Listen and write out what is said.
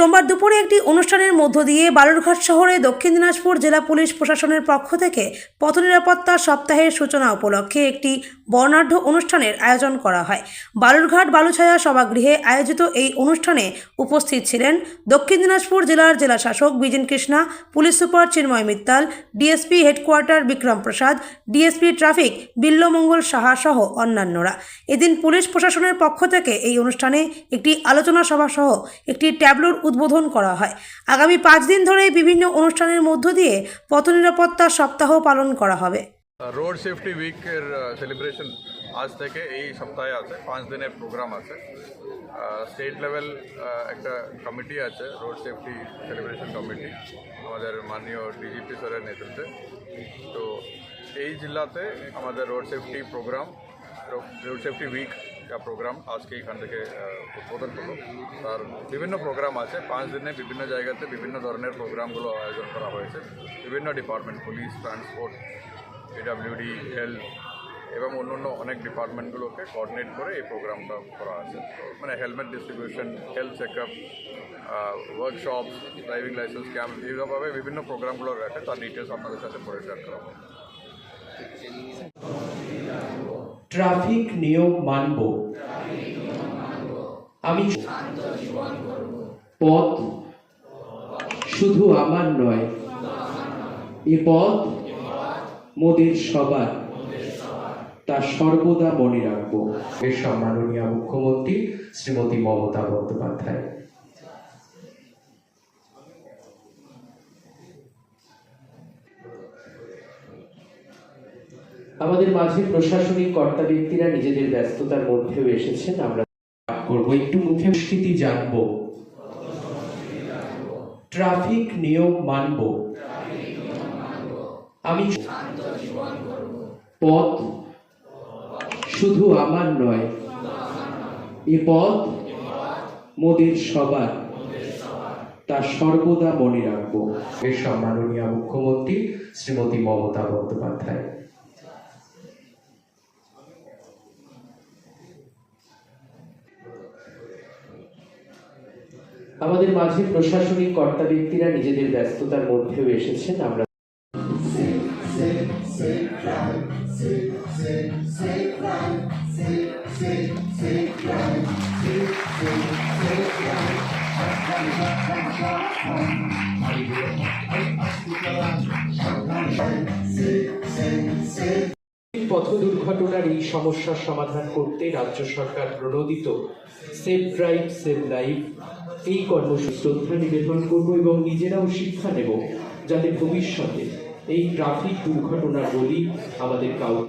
সোমবার দুপুরে একটি অনুষ্ঠানের মধ্য দিয়ে বালুরঘাট শহরে দক্ষিণ দিনাজপুর জেলা পুলিশ প্রশাসনের পক্ষ থেকে পথ নিরাপত্তা সপ্তাহের সূচনা উপলক্ষে একটি বর্ণাঢ্য অনুষ্ঠানের আয়োজন করা হয়। বালুরঘাট বালুছায়া সভাগৃহে আয়োজিত এই অনুষ্ঠানে উপস্থিত ছিলেন দক্ষিণ দিনাজপুর জেলার জেলা শাসক Bijen Krishna, police super Chinmoy Mittal, DSP headquarter Bikram Prasad, DSP traffic Billamangal Saha সহ অন্যান্যরা। এদিন পুলিশ প্রশাসনের পক্ষ থেকে এই অনুষ্ঠানে একটি আলোচনা সভা সহ একটি ট্যাবলোর উদ্বোধন করা হয়। আগামী পাঁচ দিন ধরে বিভিন্ন অনুষ্ঠানের মধ্য দিয়ে পথ নিরাপত্তা সপ্তাহ পালন করা হবে। রোড সেফটি উইকের সেলিব্রেশন আজ থেকে এই সপ্তাহে আছে, পাঁচ দিনের প্রোগ্রাম আছে। স্টেট লেভেল একটা কমিটি আছে রোড সেফটি সেলিব্রেশন কমিটি আমাদের মাননীয় ডিজিপি স্যারের নেতৃত্বে। তো এই জেলাতে আমাদের road safety programme road safety week का প্রোগ্রাম আজকে এখান থেকে আহ, উদ্বোধন হলো তার বিভিন্ন প্রোগ্রাম আছে পাঁচ দিনে বিভিন্ন জায়গাতে বিভিন্ন ধরনের প্রোগ্রামগুলো আয়োজন করা হয়েছে বিভিন্ন department police transport PWD health এবং অন্যান্য অনেক ডিপার্টমেন্টগুলোকে কোঅর্ডিনেট করে এই প্রোগ্রামটা করা আছে তো মানে helmet distribution health checkup workshop driving licence camp এইভাবে বিভিন্ন প্রোগ্রামগুলো রাখে তার ডিটেলস আপনাদের সাথে পরে শেয়ার করা হবে ট্রাফিক নিয়ম মানব। আমি পথ শুধু আমার নয়, এ পথ মোদের সবার। তা সর্বদা মনে রাখব। সম্মাননীয় মুখ্যমন্ত্রী শ্রীমতী মমতা বন্দ্যোপাধ্যায়। আমাদের মাঝে প্রশাসনিক কর্তা ব্যক্তিরা নিজেদের ব্যস্ততার মধ্যেও এসেছেন। আমরা করব। একটু মুখে স্মৃতি জানব। ট্রাফিক নিয়ম মানব। আমি পথ শুধু আমার নয়, এ পথ মোদের সবার। তা সর্বদা মনে রাখব। সম্মাননীয় মুখ্যমন্ত্রী শ্রীমতী মমতা বন্দ্যোপাধ্যায়। আমাদের মাঝে প্রশাসনিক কর্তা ব্যক্তিরা নিজেদের ব্যস্ততার মধ্যেও এসেছেন। আমরা পথ দুর্ঘটনার এই সমস্যার সমাধান করতে রাজ্য সরকার প্রণোদিত। সেভ ড্রাইভ সেভ লাইফ এই কর্মসূচি শ্রদ্ধা নিবেদন করব এবং নিজেরাও শিক্ষা নেব যাতে ভবিষ্যতে এই ট্রাফিক দুর্ঘটনার বলি আমাদের কাউ